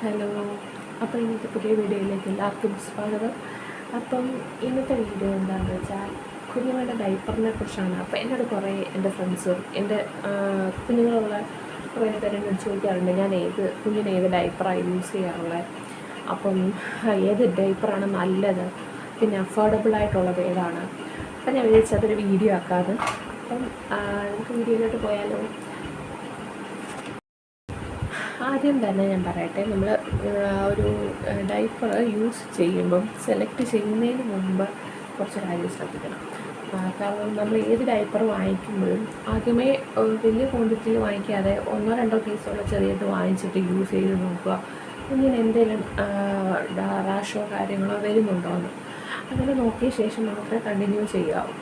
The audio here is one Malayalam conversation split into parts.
ഹലോ. അപ്പോൾ ഇന്നത്തെ പുതിയ വീഡിയോയിലേക്ക് എല്ലാവർക്കും സ്വാഗതം. അപ്പം ഇന്നത്തെ വീഡിയോ എന്താണെന്ന് വെച്ചാൽ കുഞ്ഞുങ്ങളുടെ ഡൈപ്പറിനെ കുറിച്ചാണ്. അപ്പോൾ എന്നോട് കുറേ എന്റെ ഫ്രണ്ട്സും എന്റെ കുഞ്ഞുങ്ങളുള്ള കുറേ പേര് ചോദിക്കാറുണ്ട്. ഞാൻ ഏത് കുഞ്ഞിന് ഏത് ഡൈപ്പറാണ് യൂസ് ചെയ്യാറുള്ളത് അപ്പം ഏത് ഡൈപ്പറാണ് നല്ലത്? പിന്നെ അഫോർഡബിൾ ആയിട്ടുള്ളത് ഏതാണ്? അപ്പം ഞാൻ വിചാരിച്ചത് അതൊരു വീഡിയോ ആക്കാതെ അപ്പം നമുക്ക് വീഡിയോയിലോട്ട് പോയാലോ? ആദ്യം തന്നെ ഞാൻ പറയട്ടെ നമ്മൾ ഒരു ഡൈപ്പർ യൂസ് ചെയ്യുമ്പം സെലക്ട് ചെയ്യുന്നതിന് മുമ്പ് കുറച്ച് കാര്യം ശ്രദ്ധിക്കണം. കാരണം നമ്മൾ ഏത് ഡൈപ്പർ വാങ്ങിക്കുമ്പോഴും ആദ്യമേ വലിയ ക്വാണ്ടിറ്റിയിൽ വാങ്ങിക്കാതെ ഒന്നോ രണ്ടോ പീസുള്ള ചെറിയത് വാങ്ങിച്ചിട്ട് യൂസ് ചെയ്ത് നോക്കുക. ഇങ്ങനെ എന്തെങ്കിലും റാഷോ കാര്യങ്ങളോ വരുന്നുണ്ടോ എന്ന് അങ്ങനെ നോക്കിയ ശേഷം മാത്രമേ കണ്ടിന്യൂ ചെയ്യാവൂ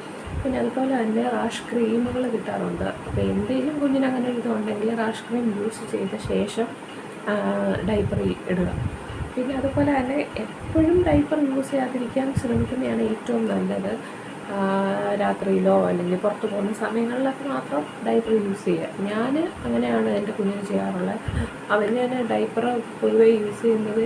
പിന്നെ അതുപോലെ തന്നെ റാഷ് ക്രീമുകൾ കിട്ടാറുണ്ട്. അപ്പോൾ എന്തെങ്കിലും കുഞ്ഞിന് അങ്ങനെ ഒരു ഇതുണ്ടെങ്കിൽ റാഷ് ക്രീം യൂസ് ചെയ്ത ശേഷം ഡൈപ്പർ ഇടുക. പിന്നെ അതുപോലെ തന്നെ എപ്പോഴും ഡൈപ്പർ യൂസ് ചെയ്യാതിരിക്കാൻ ശ്രമിക്കുന്നതാണ് ഏറ്റവും നല്ലത്. രാത്രിയിലോ അല്ലെങ്കിൽ പുറത്തു പോകുന്ന സമയങ്ങളിലൊക്കെ മാത്രം ഡൈപ്പർ യൂസ് ചെയ്യുക. ഞാൻ അങ്ങനെയാണ് എന്റെ കുഞ്ഞിന് ചെയ്യാറുള്ളത്. അവന് ഞാൻ ഡൈപ്പർ പൊതുവേ യൂസ് ചെയ്യുന്നത്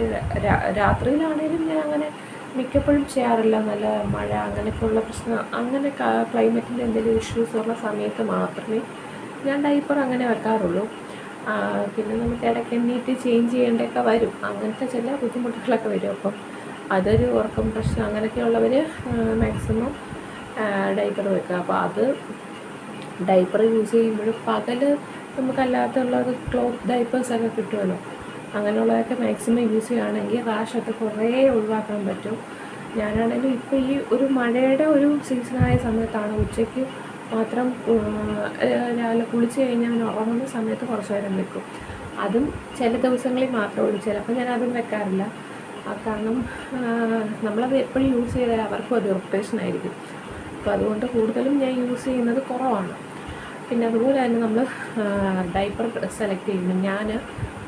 രാത്രിയിലാണേലും ഞാൻ അങ്ങനെ മിക്കപ്പോഴും ചെയ്യാറില്ല. നല്ല മഴ അങ്ങനെയൊക്കെയുള്ള പ്രശ്നം. അങ്ങനെ ക്ലൈമറ്റിന്റെ എന്തെങ്കിലും ഇഷ്യൂസ് ഉള്ള സമയത്ത് മാത്രമേ ഞാൻ ഡൈപ്പർ അങ്ങനെ വെക്കാറുള്ളൂ. പിന്നെ നമുക്ക് ഇടയ്ക്ക് എണ്ണീറ്റ് ചേഞ്ച് ചെയ്യേണ്ടതൊക്കെ വരും. അങ്ങനത്തെ ചില ബുദ്ധിമുട്ടുകളൊക്കെ വരും. അപ്പം അതൊരു ഉറക്കം പ്രശ്നം അങ്ങനെയൊക്കെയുള്ളവർ മാക്സിമം ഡൈപ്പർ വെക്കുക. അപ്പോൾ അത് ഡൈപ്പർ യൂസ് ചെയ്യുമ്പോഴും പകൽ നമുക്കല്ലാത്തുള്ളത് ക്ലോത്ത് ഡൈപ്പേഴ്സൊക്കെ കിട്ടുമല്ലോ അങ്ങനെയുള്ളതൊക്കെ മാക്സിമം യൂസ് ചെയ്യുകയാണെങ്കിൽ റാഷൊക്കെ കുറേ ഒഴിവാക്കാൻ പറ്റും. ഞാനാണെങ്കിൽ ഇപ്പോൾ ഈ ഒരു മഴയുടെ ഒരു സീസണായ സമയത്താണ് ഉച്ചയ്ക്ക് മാത്രം രാവിലെ കുളിച്ച് കഴിഞ്ഞാൽ അവൻ ഉറങ്ങുന്ന സമയത്ത് കുറച്ച് നേരം വെക്കും. അതും ചില ദിവസങ്ങളിൽ മാത്രമേ ഉള്ളൂ. ചിലപ്പോൾ ഞാൻ അതും വെക്കാറില്ല. കാരണം നമ്മളത് എപ്പോഴും യൂസ് ചെയ്താൽ അവർക്കും അത് ഇറിറ്റേഷൻ ആയിരിക്കും. അപ്പോൾ അതുകൊണ്ട് കൂടുതലും ഞാൻ യൂസ് ചെയ്യുന്നത് കുറവാണ്. പിന്നെ അതുപോലെ തന്നെ നമ്മൾ ഡൈപ്പർ സെലക്ട് ചെയ്യുമ്പോൾ ഞാൻ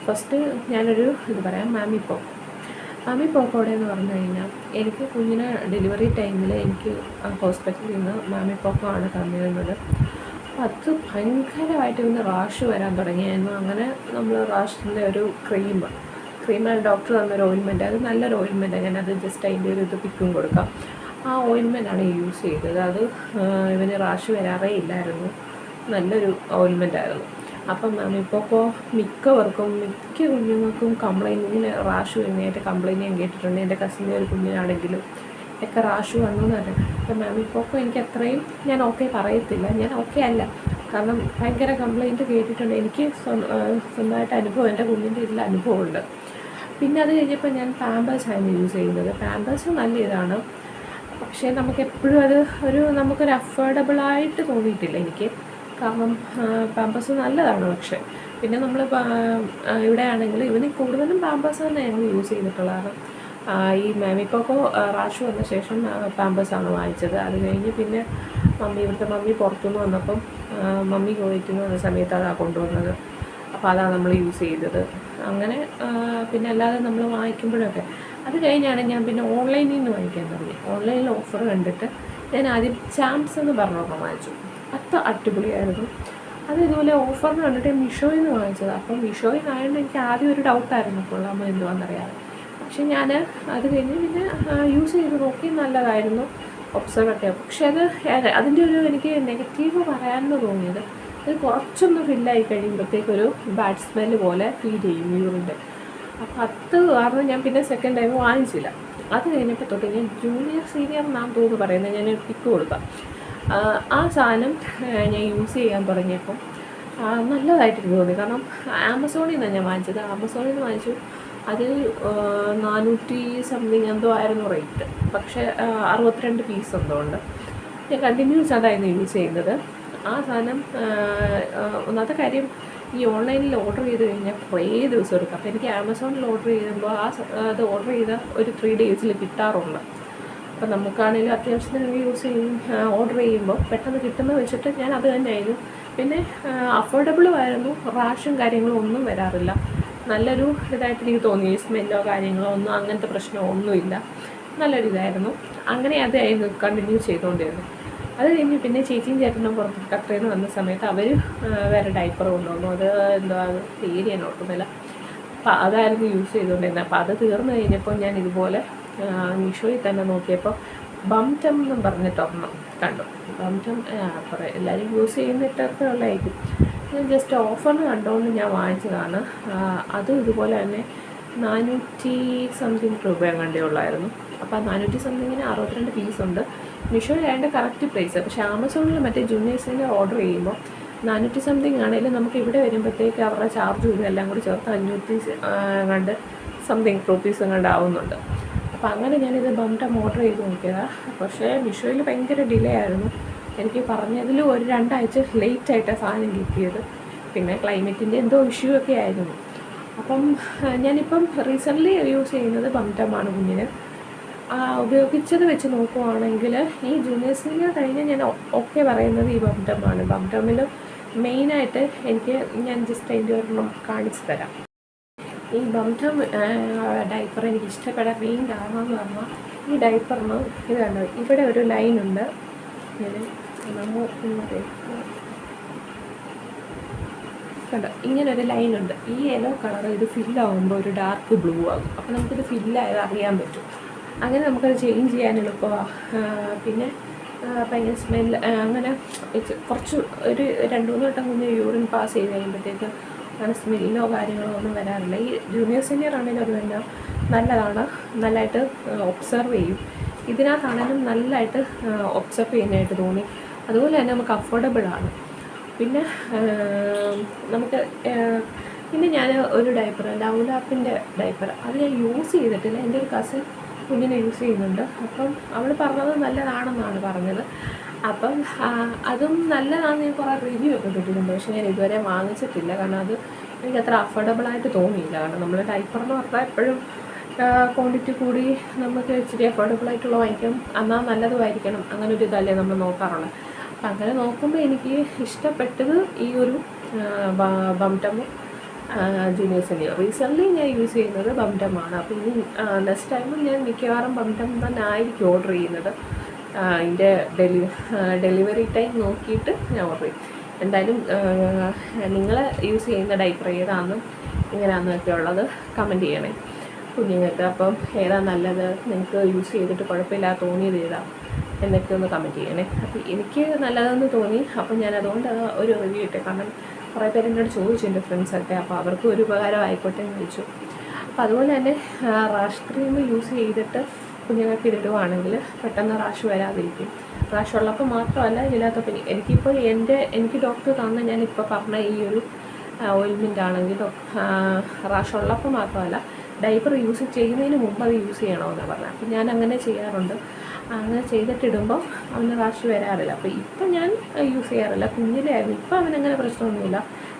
ഫസ്റ്റ് ഞാനൊരു ഇത് പറയാം മാമി പോ മാമി പോക്കോടെ എന്ന് പറഞ്ഞു കഴിഞ്ഞാൽ എനിക്ക് കുഞ്ഞിനെ ഡെലിവറി ടൈമിൽ എനിക്ക് ഹോസ്പിറ്റലിൽ നിന്ന് മാമി പോക്കോ ആണ് തന്നിരുന്നത് അത് ഭയങ്കരമായിട്ട് ഇന്ന് റാഷ് വരാൻ തുടങ്ങിയായിരുന്നു. അങ്ങനെ നമ്മൾ റാഷിന്റെ ഒരു ക്രീം ക്രീമാണ് ഡോക്ടർ തന്നൊരു ഓയിൻമെന്റ് അത് നല്ലൊരു ഓയിൻമെന്റ് ഞാൻ അത് ജസ്റ്റ് അതിന്റെ ഒരു ഇത് പിക്കും കൊടുക്കാം. ആ ഓയിൻമെന്റാണ് യൂസ് ചെയ്തത്. അത് ഇവന് റാഷ് വരാറേ ഇല്ലായിരുന്നു. നല്ലൊരു ഓയിൻമെന്റ് ആയിരുന്നു. അപ്പം ഇപ്പോൾ മിക്കവർക്കും മിക്ക കുഞ്ഞുങ്ങൾക്കും കംപ്ലൈന്റ് ഇങ്ങനെ റാഷ് വരുന്നതായിട്ട് കംപ്ലൈന്റ് ഞാൻ കേട്ടിട്ടുണ്ട്. എന്റെ കസിന്റെ ഒരു കുഞ്ഞിനാണെങ്കിലും ഒക്കെ റാഷ് വന്നു എന്ന് പറഞ്ഞു അപ്പം മാം ഇപ്പോൾ എനിക്ക് അത്രയും ഞാൻ ഓക്കെ പറയത്തില്ല. ഞാൻ ഓക്കെ അല്ല. കാരണം ഭയങ്കര കംപ്ലൈന്റ് കേട്ടിട്ടുണ്ട്. എനിക്ക് സ്വന്തമായിട്ട് അനുഭവം എന്റെ കുഞ്ഞിന്റെ ഇതിൽ അനുഭവമുണ്ട്. പിന്നെ അത് കഴിഞ്ഞപ്പോൾ ഞാൻ പാമ്പേഴ്സ് ആയിരുന്നു യൂസ് ചെയ്യുന്നത്. പാമ്പേഴ്സ് നല്ല ഇതാണ് പക്ഷേ നമുക്ക് എപ്പോഴും അത് ഒരു നമുക്കൊരു അഫോർഡബിൾ ആയിട്ട് തോന്നിയിട്ടില്ല എനിക്ക്. കാരണം പാമ്പേഴ്സ് നല്ലതാണ് പക്ഷേ. പിന്നെ നമ്മൾ ഇവിടെ ആണെങ്കിൽ ഇവന് കൂടുതലും പാമ്പേഴ്സ് തന്നെ ഞങ്ങൾ യൂസ് ചെയ്തിട്ടുള്ളത് ഈ മാമിപ്പോക്കോ റാഷ് വന്ന ശേഷം പാമ്പേഴ്സാണ് വാങ്ങിച്ചത്. അത് കഴിഞ്ഞ് പിന്നെ മമ്മി ഇവിടുത്തെ മമ്മി പുറത്തുനിന്ന് വന്നപ്പം മമ്മി വന്ന സമയത്ത് അതാണ് കൊണ്ടുവന്നത്. അപ്പോൾ അതാണ് നമ്മൾ യൂസ് ചെയ്തത്. അങ്ങനെ പിന്നെ അല്ലാതെ നമ്മൾ വാങ്ങിക്കുമ്പോഴൊക്കെ അത് കഴിഞ്ഞാണ് ഞാൻ പിന്നെ ഓൺലൈനിൽ നിന്ന് വാങ്ങിക്കാൻ തുടങ്ങി. ഓൺലൈനിൽ ഓഫർ കണ്ടിട്ട് ഞാൻ ആദ്യം ചാംസ് എന്ന് പറഞ്ഞൊക്കെ വാങ്ങിച്ചു. അത് അടിപൊളിയായിരുന്നു. അത് ഇതുപോലെ ഓഫറിന് കണ്ടിട്ട് മിഷോയിൽ നിന്ന് വാങ്ങിച്ചത്. അപ്പം മിഷോയിൽ നിന്നായതുകൊണ്ട് എനിക്ക് ആദ്യം ഒരു ഡൗട്ടായിരുന്നു കൊള്ളാമോ എന്തുവാണെന്നറിയാതെ പക്ഷെ ഞാൻ അത് കഴിഞ്ഞ് പിന്നെ യൂസ് ചെയ്ത് നോക്കി നല്ലതായിരുന്നു. ഒബ്സർവ് ഒക്കെ. പക്ഷെ അത് അതിന്റെ ഒരു എനിക്ക് നെഗറ്റീവ് പറയാമെന്ന് തോന്നിയത് അത് കുറച്ചൊന്ന് ഫില്ലായി കഴിയുമ്പോഴത്തേക്കൊരു ബാഡ് സ്മെല്ല് പോലെ ഫീൽ ചെയ്യും യൂറിന്റെ അപ്പം അത് കാരണം ഞാൻ പിന്നെ സെക്കൻഡ് ടൈം വാങ്ങിച്ചില്ല. അത് കഴിഞ്ഞപ്പോൾ തൊട്ട് ഞാൻ ജൂനിയർ സീനിയർ എന്നാണ് തോന്നുന്നു പറയുന്നത്. ഞാൻ പിക്ക് കൊടുക്കാം. ആ, സാധനം ഞാൻ യൂസ് ചെയ്യാൻ തുടങ്ങിയപ്പം നല്ലതായിട്ട് തോന്നി. കാരണം ആമസോണിൽ നിന്നാണ് ഞാൻ വാങ്ങിച്ചത്. ആമസോണിൽ നിന്ന് വാങ്ങിച്ചു. അത് നാനൂറ്റി സംതിങ് എന്തോ ആയിരുന്നു റേറ്റ് പക്ഷേ അറുപത്തിരണ്ട് പീസ് എന്തോ ഉണ്ട്. ഞാൻ കണ്ടിന്യൂസ് അതായിരുന്നു യൂസ് ചെയ്യുന്നത്. ആ സാധനം ഒന്നാമത്തെ കാര്യം ഈ ഓൺലൈനിൽ ഓർഡർ ചെയ്ത് കഴിഞ്ഞാൽ കുറേ ദിവസം എടുക്കും. അപ്പോൾ എനിക്ക് ആമസോണിൽ ഓർഡർ ചെയ്യുമ്പോൾ ആ അത് ഓർഡർ ചെയ്ത ഒരു ത്രീ ഡേയ്സിൽ കിട്ടാറുണ്ട്. അപ്പം നമുക്കാണെങ്കിലും അത്യാവശ്യത്തിന് യൂസ് ചെയ്യും ഓർഡർ ചെയ്യുമ്പോൾ പെട്ടെന്ന് കിട്ടുന്ന വെച്ചിട്ട് ഞാൻ അത് തന്നെയായിരുന്നു. പിന്നെ അഫോർഡബിളും ആയിരുന്നു. റാഷും കാര്യങ്ങളും ഒന്നും വരാറില്ല. നല്ലൊരു ഇതായിട്ട് എനിക്ക് തോന്നി. സ്മെല്ലോ കാര്യങ്ങളോ ഒന്നും അങ്ങനത്തെ പ്രശ്നമോ ഒന്നുമില്ല. നല്ലൊരു ഇതായിരുന്നു. അങ്ങനെ അതായിരുന്നു കണ്ടിന്യൂ ചെയ്തുകൊണ്ടിരുന്നത് അത് കഴിഞ്ഞ് പിന്നെ ചേച്ചിയും ചേട്ടനും പുറത്ത് ഖത്തറിൽ നിന്ന് വന്ന സമയത്ത് അവർ വേറെ ഡൈപ്പർ കൊണ്ടുവന്നു. അത് എന്താ പേര് ഞാൻ ഓർക്കുന്നില്ല. അപ്പം അതായിരുന്നു യൂസ് ചെയ്തുകൊണ്ടിരുന്നത്. അപ്പോൾ അത് തീർന്നു കഴിഞ്ഞപ്പോൾ ഞാൻ ഇതുപോലെ മീഷോയിൽ തന്നെ നോക്കിയപ്പോൾ ബംറ്റം എന്നും പറഞ്ഞിട്ടൊന്നും കണ്ടു. ബംറ്റം കുറേ എല്ലാവരും യൂസ് ചെയ്യുന്നിട്ടൊക്കെ ഉള്ളതായിരിക്കും ജസ്റ്റ് ഓഫറിന് കണ്ടുകൊണ്ട് ഞാൻ വാങ്ങിച്ചതാണ്. അത് ഇതുപോലെ തന്നെ നാനൂറ്റി സംതിങ് രൂപ കണ്ടേ ഉള്ളായിരുന്നു. അപ്പോൾ നാനൂറ്റി സംതിങ്ങിന് അറുപത്തിരണ്ട് ഉണ്ട്. മീഷോയിൽ അതിന്റെ കറക്റ്റ് പ്രൈസ് പക്ഷേ ആമസോണിൽ മറ്റേ ജൂനിയേഴ്സിന്റെ ഓർഡർ ചെയ്യുമ്പോൾ നാനൂറ്റി സംതിങ് ആണെങ്കിലും നമുക്ക് ഇവിടെ വരുമ്പോഴത്തേക്ക് അവരുടെ ചാർജ് എല്ലാം കൂടി ചേർത്ത് അഞ്ഞൂറ്റി കണ്ട് സംതിങ് റുപ്പീസ് കണ്ട് ആവുന്നുണ്ട്. അപ്പോൾ അങ്ങനെ ഞാനിത് ബംടം ഓർഡർ ചെയ്ത് നോക്കിയതാണ് പക്ഷേ മീഷോയിൽ ഭയങ്കര ഡിലേ ആയിരുന്നു. എനിക്ക് പറഞ്ഞതിൽ ഒരു രണ്ടാഴ്ച ലേറ്റ് ആയിട്ടാണ് സാധനം കിട്ടിയത്. പിന്നെ ക്ലൈമറ്റിന്റെ എന്തോ ഇഷ്യൂ ഒക്കെ ആയിരുന്നു. അപ്പം ഞാനിപ്പം റീസെന്റ്ലി യൂസ് ചെയ്യുന്നത് ബംടമാണ് കുഞ്ഞിന്. ഉപയോഗിച്ചത് വെച്ച് നോക്കുവാണെങ്കിൽ ഈ ജൂനിയേഴ്സിന് കഴിഞ്ഞ് ഞാൻ ഒക്കെ പറയുന്നത് ഈ ബംടമാണ്. ബംടമിൽ മെയിനായിട്ട് എനിക്ക് ഞാൻ ജസ്റ്റ് അതിന്റെ ഒരെണ്ണം കാണിച്ചു തരാം. ഈ ബംറ്റം ഡൈപ്പർ എനിക്ക് ഇഷ്ടപ്പെടാൻ മെയിൻ കാരണം എന്ന് പറഞ്ഞാൽ ഈ ഡൈപ്പറിന് ഇത് കണ്ടോ? ഇവിടെ ഒരു ലൈനുണ്ട് കണ്ടോ? ഇങ്ങനെ ഒരു ലൈനുണ്ട് ഈ യെല്ലോ കളർ ഇത് ഫില്ലാവുമ്പോൾ ഒരു ഡാർക്ക് ബ്ലൂ ആകും. അപ്പോൾ നമുക്കിത് ഫില്ലായത് അറിയാൻ പറ്റും. അങ്ങനെ നമുക്കത് ചേഞ്ച് ചെയ്യാൻ എളുപ്പമാണ് പിന്നെ ഭയങ്കര സ്മെല്ല് അങ്ങനെ കുറച്ച് ഒരു രണ്ട് മൂന്ന് വട്ടം കുഞ്ഞ് യൂറിൻ പാസ് ചെയ്ത് കഴിയുമ്പോഴത്തേക്ക് അങ്ങനെ സ്മെല്ലോ കാര്യങ്ങളോ ഒന്നും വരാറില്ല. ഈ ജൂനിയർ സീനിയർ ആണെങ്കിലും അത് തന്നെ നല്ലതാണ്. നല്ലതായിട്ട് ഒബ്സർവ് ചെയ്യും. ഇതിനകത്താണെങ്കിലും നല്ലതായിട്ട് ഒബ്സർവ് ചെയ്യാനായിട്ട് തോന്നി. അതുപോലെ തന്നെ നമുക്ക് അഫോർഡബിൾ ആണ്. പിന്നെ നമുക്ക് പിന്നെ ഞാൻ ഒരു ഡൈപ്പർ ഡൗലാപ്പിന്റെ ഡൈപ്പർ അത് ഞാൻ യൂസ് ചെയ്തിട്ടില്ല. എന്റെ ഒരു കസിൻ കുഞ്ഞിനെ യൂസ് ചെയ്യുന്നുണ്ട്. അപ്പം അവൾ പറഞ്ഞത് നല്ലതാണെന്നാണ് പറഞ്ഞത്. അപ്പം അതും നല്ലതാണെന്ന് ഞാൻ കുറേ റിവ്യൂ ഒക്കെ കിട്ടിയിട്ടുണ്ട്. പക്ഷേ ഞാൻ ഇതുവരെ വാങ്ങിച്ചിട്ടില്ല. കാരണം അത് എനിക്ക് അത്ര അഫോർഡബിൾ ആയിട്ട് തോന്നിയില്ല. കാരണം നമ്മൾ ഡൈപ്പർ എന്ന് പറഞ്ഞാൽ എപ്പോഴും ക്വാണ്ടിറ്റി കൂടി നമുക്ക് ഇച്ചിരി അഫോർഡബിൾ ആയിട്ടുള്ള വാങ്ങിക്കും. എന്നാൽ നല്ലതുമായിരിക്കണം. അങ്ങനെ ഒരു ഇതല്ലേ നമ്മൾ നോക്കാറുള്ളത് അപ്പം അങ്ങനെ നോക്കുമ്പോൾ എനിക്ക് ഇഷ്ടപ്പെട്ടത് ഈ ഒരു ബംറ്റമും ജൂനിയേഴ്സിന്റെയോ റീസെന്റ്ലി ഞാൻ യൂസ് ചെയ്യുന്നത് ബംഡമാണ് അപ്പോൾ ഇനി നെക്സ്റ്റ് ടൈമും ഞാൻ മിക്കവാറും ബംഡം തന്നെ ആയിരിക്കും ഓർഡർ ചെയ്യുന്നത് അതിന്റെ ഡെലി ഡെലിവറി ടൈം നോക്കിയിട്ട് ഞാൻ ഓർഡർ ചെയ്യും. എന്തായാലും നിങ്ങൾ യൂസ് ചെയ്യുന്ന ഡൈപ്പർ ഏതാണെന്നും ഇങ്ങനെയാണെന്നൊക്കെ ഉള്ളത് കമന്റ് ചെയ്യണേ. കുഞ്ഞുങ്ങൾക്ക് അപ്പം ഏതാ നല്ലത്? നിങ്ങൾക്ക് യൂസ് ചെയ്തിട്ട് കുഴപ്പമില്ല തോന്നിയത് ഏതാ? എന്നൊക്കെ ഒന്ന് കമന്റ് ചെയ്യണേ. അപ്പോൾ എനിക്ക് നല്ലതെന്ന് തോന്നി. അപ്പം ഞാൻ അതുകൊണ്ട് ഒരു റിവ്യൂ ഇട്ടേ. കാരണം കുറേ പേര് എന്നോട് ചോദിച്ചു എന്റെ ഫ്രണ്ട്സൊക്കെ അപ്പോൾ അവർക്കും ഒരു ഉപകാരം ആയിക്കോട്ടെ എന്ന് ചോദിച്ചു. അപ്പോൾ അതുപോലെ തന്നെ റാഷ് ക്രീം യൂസ് ചെയ്തിട്ട് കുഞ്ഞുങ്ങൾക്ക് ഇതിടുവാണെങ്കിൽ പെട്ടെന്ന് റാഷ് വരാതിരിക്കും. റാഷ് ഉള്ളപ്പോൾ മാത്രമല്ല ഇല്ലാത്ത പിന്നെ എനിക്കിപ്പോൾ എന്റെ എനിക്ക് ഡോക്ടർ തന്ന ഞാനിപ്പോൾ പറഞ്ഞ ഈ ഒരു ഓയിൽമെന്റ് ആണെങ്കിൽ റാഷ് ഉള്ളപ്പോൾ മാത്രമല്ല ഡൈപ്പർ യൂസ് ചെയ്യുന്നതിന് മുമ്പ് അത് യൂസ് ചെയ്യണമെന്നാണ് പറഞ്ഞത്. അപ്പം ഞാൻ അങ്ങനെ ചെയ്യാറുണ്ട്. അങ്ങനെ ചെയ്തിട്ടിടുമ്പോൾ അവന് റാഷ് വരാറില്ല. അപ്പോൾ ഇപ്പം ഞാൻ യൂസ് ചെയ്യാറില്ല. കുഞ്ഞിലെ ആയിരുന്നു. ഇപ്പം അവനങ്ങനെ പ്രശ്നമൊന്നുമില്ല.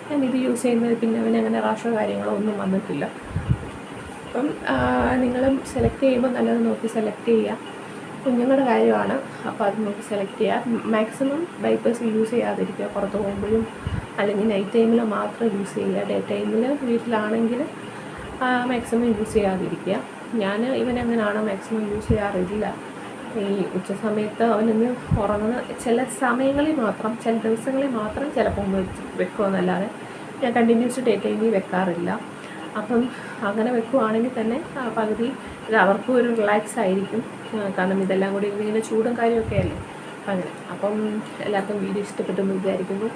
ഞാൻ ഇത് യൂസ് ചെയ്യുന്നത് പിന്നെ അവനങ്ങനെ റാഷോ കാര്യങ്ങളോ ഒന്നും വന്നിട്ടില്ല. അപ്പം നിങ്ങളും സെലക്ട് ചെയ്യുമ്പോൾ നല്ലത് നോക്കി സെലക്ട് ചെയ്യുക. കുഞ്ഞുങ്ങളുടെ കാര്യമാണ്. അപ്പോൾ അത് നോക്കി സെലക്ട് ചെയ്യുക. മാക്സിമം ഡൈപ്പേഴ്സ് യൂസ് ചെയ്യാതിരിക്കുക. പുറത്ത് പോകുമ്പോഴും അല്ലെങ്കിൽ നൈറ്റ് ടൈമിൽ മാത്രം യൂസ് ചെയ്യുക. ഡേ ടൈമിൽ വീട്ടിലാണെങ്കിൽ മാക്സിമം യൂസ് ചെയ്യാതിരിക്കുക. ഞാൻ ഇവനങ്ങനെയാണ് മാക്സിമം യൂസ് ചെയ്യാറില്ല. ഈ ഉച്ച സമയത്ത് അവനൊന്ന് ഉറങ്ങുന്ന ചില സമയങ്ങളിൽ മാത്രം ചില ദിവസങ്ങളിൽ മാത്രം ചിലപ്പോൾ ഒന്ന് വെക്കുമെന്നല്ലാതെ ഞാൻ കണ്ടിന്യൂസ് ഡേ ടൈമിൽ വെക്കാറില്ല. അപ്പം അങ്ങനെ വെക്കുവാണെങ്കിൽ തന്നെ പകുതി ഇത് അവർക്കും ഒരു റിലാക്സ് ആയിരിക്കും. കാരണം ഇതെല്ലാം കൂടി ഇങ്ങനെ ചൂടും കാര്യമൊക്കെ അല്ലേ? അങ്ങനെ. അപ്പം എല്ലാവർക്കും വീഡിയോ ഇഷ്ടപ്പെട്ടെന്ന് വിചാരിക്കുന്നു.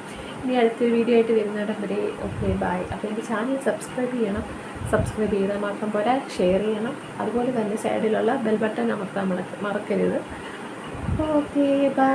ഇനി അടുത്തൊരു വീഡിയോ ആയിട്ട് വരുന്നവരെ വരെ ഓക്കെ ബായ് അപ്പോൾ എന്റെ ചാനൽ സബ്സ്ക്രൈബ് ചെയ്യണം. സബ്സ്ക്രൈബ് ചെയ്താൽ മാത്രം പോരാ ഷെയർ ചെയ്യണം. അതുപോലെ തന്നെ സൈഡിലുള്ള ബെൽ ബട്ടൺ അമർത്താൻ മറക്കരുത്. Okay bye